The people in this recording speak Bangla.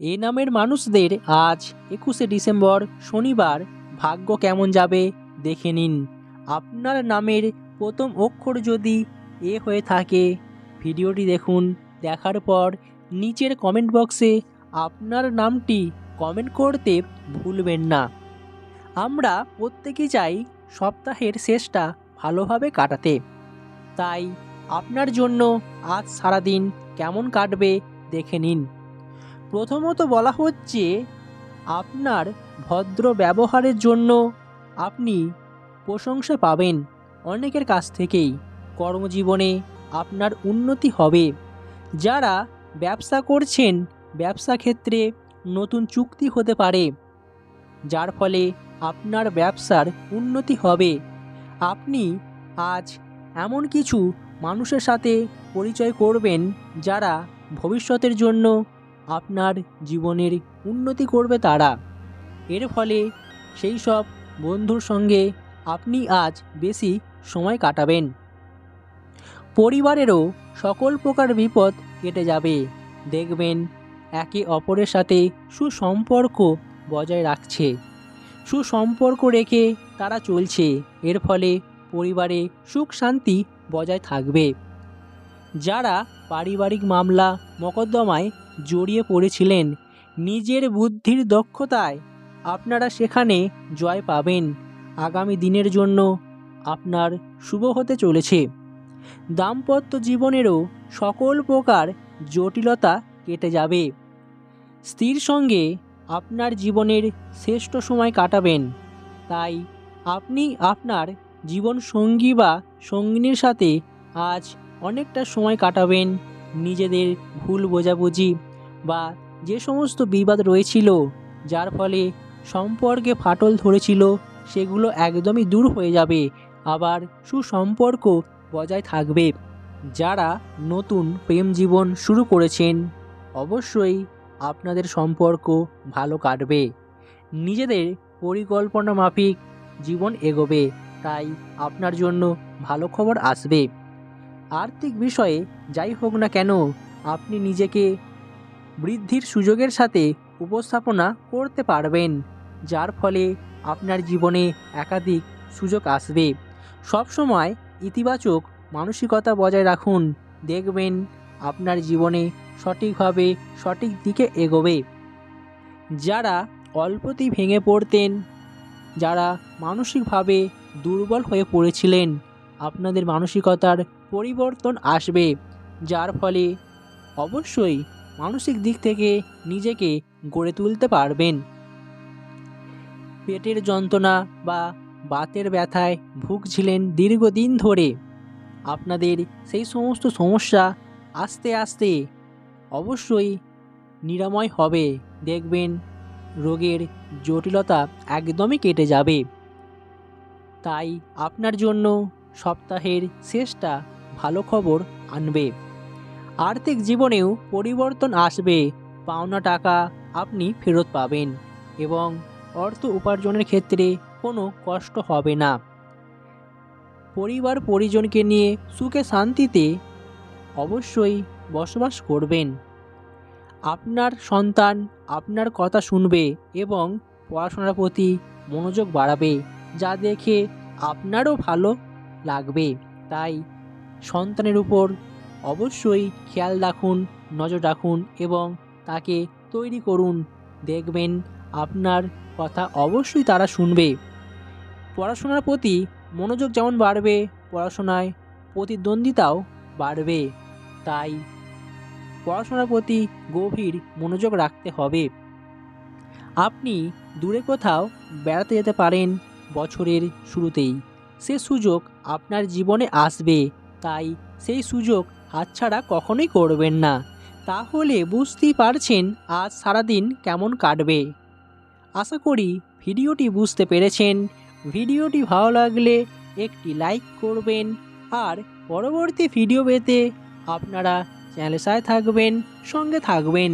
এ নামের মানুষদের আজ একুশে ডিসেম্বর শনিবার ভাগ্য কেমন যাবে দেখে নিন। আপনার নামের প্রথম অক্ষর যদি এ হয়ে থাকে, ভিডিওটি দেখুন, দেখার পর নিচের কমেন্ট বক্সে আপনার নামটি কমেন্ট করতে ভুলবেন না। আমরা প্রত্যেকেই চাই সপ্তাহের শেষটা ভালোভাবে কাটাতে। তাই আপনার জন্য আজ সারাদিন কেমন কাটবে দেখে নিন। প্রথমত বলা হচ্ছে, আপনার ভদ্র ব্যবহারের জন্য আপনি প্রশংসা পাবেন অনেকের কাছ থেকেই। কর্মজীবনে আপনার উন্নতি হবে। যারা ব্যবসা করছেন, ব্যবসা ক্ষেত্রে নতুন চুক্তি হতে পারে, যার ফলে আপনার ব্যবসার উন্নতি হবে। আপনি আজ এমন কিছু মানুষের সাথে পরিচয় করবেন যারা ভবিষ্যতের জন্য আপনার জীবনের উন্নতি করবে তারা। এর ফলে সেই সব বন্ধুর সঙ্গে আপনি আজ বেশি সময় কাটাবেন। পরিবারেরও সকল প্রকার বিপদ কেটে যাবে। দেখবেন একে অপরের সাথে সুসম্পর্ক বজায় রাখছে। সুসম্পর্ক রেখে তারা চলছে। এর ফলে পরিবারে সুখ শান্তি বজায় থাকবে। যারা পারিবারিক মামলা, মকদ্দমায় জড়িয়ে পড়েছিলেন। নিজের বুদ্ধির দক্ষতায় আপনারা সেখানে জয় পাবেন। আগামী দিনের জন্য আপনার শুভ হতে চলেছে। দাম্পত্য জীবনেরও সকল প্রকার জটিলতা কেটে যাবে। স্ত্রীর সঙ্গে আপনার জীবনের শ্রেষ্ঠ সময় কাটাবেন। তাই আপনি আপনার জীবন সঙ্গী বা সঙ্গিনীর সাথে আজ অনেকটা সময় কাটাবেন। নিজেদের ভুল বোঝাবুঝি বা যে সমস্ত বিবাদ রয়েছিল, যার ফলে সম্পর্কে ফাটল ধরেছিল, সেগুলো একদমই দূর হয়ে যাবে, আবার সুসম্পর্ক বজায় থাকবে। যারা নতুন প্রেম জীবন শুরু করেছেন, অবশ্যই আপনাদের সম্পর্ক ভালো কাটবে। নিজেদের পরিকল্পনা মাফিক জীবন এগোবে, তাই আপনার জন্য ভালো খবর আসবে। আর্থিক বিষয়ে যাই হোক না কেন, আপনি নিজেকে বৃদ্ধির সুযোগের সাথে উপস্থাপনা করতে পারবেন, যার ফলে আপনার জীবনে একাধিক সুযোগ আসবে। সবসময় ইতিবাচক মানসিকতা বজায় রাখুন, দেখবেন আপনার জীবনে সঠিকভাবে সঠিক দিকে এগোবে। যারা অল্পতেই ভেঙে পড়তেন, যারা মানসিকভাবে দুর্বল হয়ে পড়েছিলেন আপনাদের মানসিকতার পরিবর্তন আসবে, যার ফলে অবশ্যই মানসিক দিক থেকে নিজেকে গড়ে তুলতে পারবেন। পেটের যন্ত্রণা বা বাতের ব্যথায় ভুগছিলেন দীর্ঘদিন ধরে। আপনাদের সেই সমস্ত সমস্যা আস্তে আস্তে অবশ্যই নিরাময় হবে। দেখবেন রোগের জটিলতা একদমই কেটে যাবে। তাই আপনার জন্য সপ্তাহের শেষটা ভালো খবর আনবে। আর্থিক জীবনেও পরিবর্তন আসবে। পাওনা টাকা আপনি ফেরত পাবেন এবং অর্থ উপার্জনের ক্ষেত্রে কোনো কষ্ট হবে না। পরিবার পরিজনকে নিয়ে সুখে শান্তিতে অবশ্যই বসবাস করবেন। আপনার সন্তান আপনার কথা শুনবে এবং পড়াশোনার প্রতি মনোযোগ বাড়াবে, যা দেখে আপনারও ভালো লাগবে। তাই সন্তানের উপর অবশ্যই খেয়াল রাখুন, নজর রাখুন এবং তাকে তৈরি করুন। দেখবেন আপনার কথা অবশ্যই তারা শুনবে। পড়াশোনার প্রতি মনোযোগ যেমন বাড়বে, পড়াশোনায় প্রতিদ্বন্দ্বিতাও বাড়বে। তাই পড়াশোনার প্রতি গভীর মনোযোগ রাখতে হবে। আপনি দূরে কোথাও বেড়াতে যেতে পারেন বছরের শুরুতেই। সে সুযোগ আপনার জীবনে আসবে। তাই সেই সুযোগ হাতছাড়া কখনোই করবেন না। তাহলে বুঝতেই পারছেন আজ সারাদিন কেমন কাটবে। আশা করি ভিডিওটি বুঝতে পেরেছেন। ভিডিওটি ভালো লাগলে একটি লাইক করবেন আর পরবর্তী ভিডিও পেতে আপনারা চ্যানেলের সাথে থাকবেন, সঙ্গে থাকবেন।